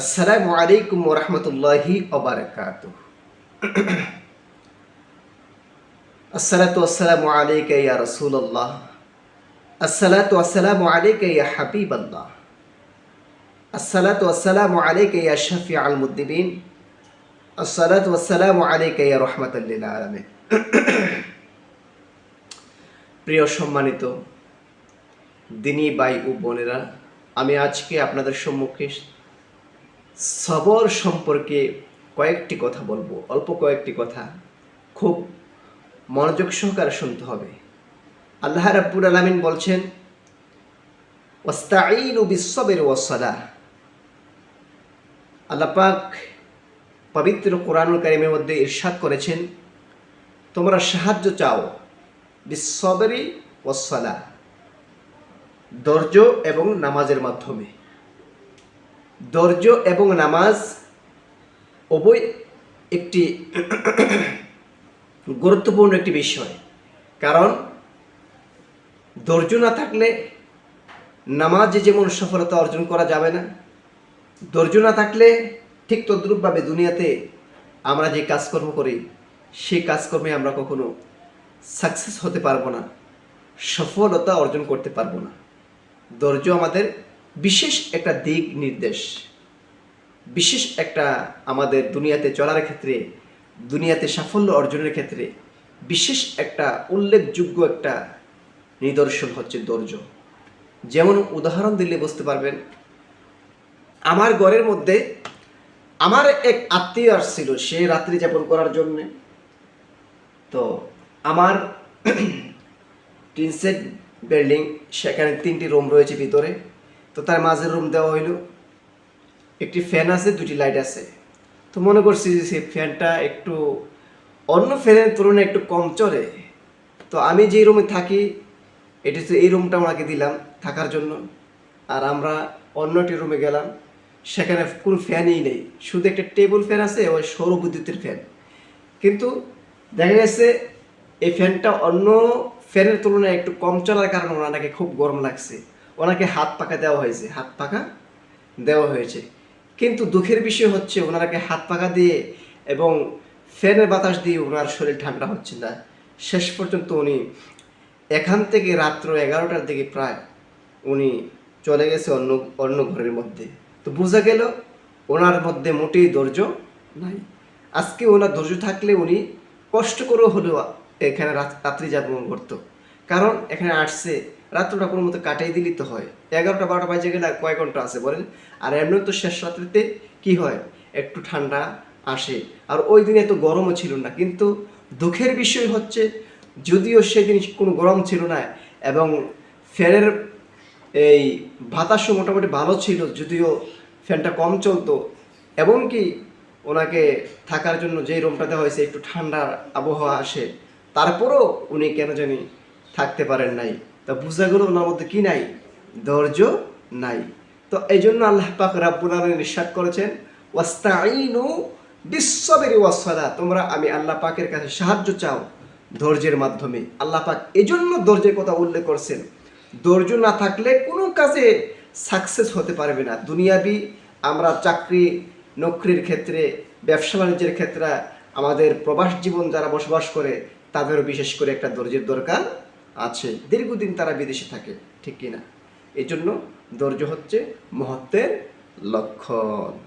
আসসালামু আলাইকুম ওরহমতুল্লাহি ওবরাকাত আসসালাতু আসসালামু আলাইকা ইয়া রাসূলুল্লাহ। আসসালাতু আসসালামু আলাইকা ইয়া হাবিবাল্লাহ। আসসালাতু আলাইকা ইয়া শাফিআল মুদ্দিবিন। আসসালাতু আসসালামু আলাইকা ইয়া রাহমাতাল প্রিয় সম্মানিত দিনী ভাই ও বোনেরা, আমি আজকে আপনাদের সম্মুখে সবর সম্পর্কে কয়েকটি কথা বলব, অল্প কয়েকটি কথা। খুব মনোযোগ সহকারে শুনতে হবে। আল্লাহ রাব্বুল আলামিন বলছেন, ওয়াস্তাঈনু বিশ্ববের ওয়াসালা আল্লাহ পাক পবিত্র কোরআনুল কারিমের মধ্যে ইরশাদ করেছেন, তোমরা সাহায্য চাও বিশ্ববেরি ওয়াসালা ধৈর্য এবং নামাজের মাধ্যমে। ধৈর্য এবং নামাজ উভয় একটি গুরুত্বপূর্ণ একটি বিষয়। কারণ ধৈর্য না থাকলে নামাজে যেমন সফলতা অর্জন করা যাবে না ধৈর্য না থাকলে ঠিক তদ্রূপভাবে দুনিয়াতে আমরা যে কাজকর্ম করি, সেই কাজকর্মে আমরা কখনো সাকসেস হতে পারব না, সফলতা অর্জন করতে পারব না। ধৈর্য আমাদের বিশেষ একটা দিক নির্দেশ, বিশেষ একটা আমাদের দুনিয়াতে চলার ক্ষেত্রে, দুনিয়াতে সাফল্য অর্জনের ক্ষেত্রে বিশেষ একটা উল্লেখযোগ্য একটা নিদর্শন হচ্ছে ধৈর্য। যেমন উদাহরণ দিলে বুঝতে পারবেন, আমার ঘরের মধ্যে আমার এক আত্মীয় আসছিল, সে রাত্রি যাপন করার জন্যে। তো আমার টিনসেট বিল্ডিং, সেখানে তিনটি রুম রয়েছে ভিতরে। তো তার মাঝের রুম দেওয়া হইল। একটি ফ্যান আছে দুটি লাইট আছে। তো মনে করছি যে সেই ফ্যানটা একটু অন্য ফ্যানের তুলনায় একটু কম চলে। তো আমি যেই রুমে থাকি, এটি তো এই রুমটা ওনাকে দিলাম থাকার জন্য। আর আমরা অন্যটি রুমে গেলাম। সেখানে কোনো ফ্যানই নেই। শুধু একটা টেবিল ফ্যান আছে, ওই সৌর বিদ্যুতের ফ্যান কিন্তু দেখা গেছে, এই ফ্যানটা অন্য ফ্যানের তুলনায় একটু কম চলার কারণে ওনাকে খুব গরম লাগছে। ওনাকে হাত পাকা দেওয়া হয়েছে, হাত পাকা দেওয়া হয়েছে। কিন্তু দুঃখের বিষয় হচ্ছে ওনারাকে হাত পাকা দিয়ে এবং ফ্যানের বাতাস দিয়ে ওনার শরীর ঠান্ডা হচ্ছে না। শেষ পর্যন্ত উনি এখান থেকে রাত্র এগারোটার দিকে প্রায় উনি চলে গেছে অন্য অন্য ঘরের মধ্যে। তো বোঝা গেল ওনার মধ্যে মোটেই ধৈর্য নাই। আজকে ওনার ধৈর্য থাকলে উনি কষ্ট করেও হলেও এখানে রাত- রাত্রি যাপন করতো। কারণ এখানে আসছে রাত্রটা কোনো মতো কাটাই দিলেই তো হয়। এগারোটা, বারোটা বাজে গেলে আর কয় ঘণ্টা আছে বলেন? আর এমনি তো শেষ রাত্রিতে কি হয়? একটু ঠান্ডা আসে। আর ওই দিনে তো গরমও ছিল না। কিন্তু দুঃখের বিষয় হচ্ছে, যদিও সেদিন কোনো গরম ছিল না এবং ফ্যানের এই বাতাসও মোটামুটি ভালো ছিল, যদিও ফ্যানটা কম চলতো। এমনকি ওনাকে থাকার জন্য যেই রুমটা দেওয়া হয়েছে একটু ঠান্ডা আবহাওয়া আসে, তারপরও উনি কেন জানি থাকতে পারেন নাই। তা বোঝা গেল ওনার মধ্যে কি নাই? ধৈর্য নাই। তো এই জন্য আল্লাহ পাক রাব্বুল আলামিন ইরশাদ করেছেন, ওয়াস্তাঈনু বিশ্ববেরি ওয়াসসালা তোমরা আমি আল্লাহ পাকের কাছে সাহায্য চাও ধৈর্যের মাধ্যমে। আল্লাহ পাক এজন্য ধৈর্যের কথা উল্লেখ করছেন। ধৈর্য না থাকলে কোনো কাজে সাকসেস হতে পারবে না। দুনিয়াবি আমরা চাকরি, নকরির ক্ষেত্রে, ব্যবসা বাণিজ্যের ক্ষেত্রে, আমাদের প্রবাস জীবন যারা বসবাস করে, তাদেরও বিশেষ করে একটা ধৈর্যের দরকার আছে। দীর্ঘদিন তারা বিদেশে থাকে ঠিক কিনা? এই জন্য ধৈর্য হচ্ছে মহত্বের লক্ষণ।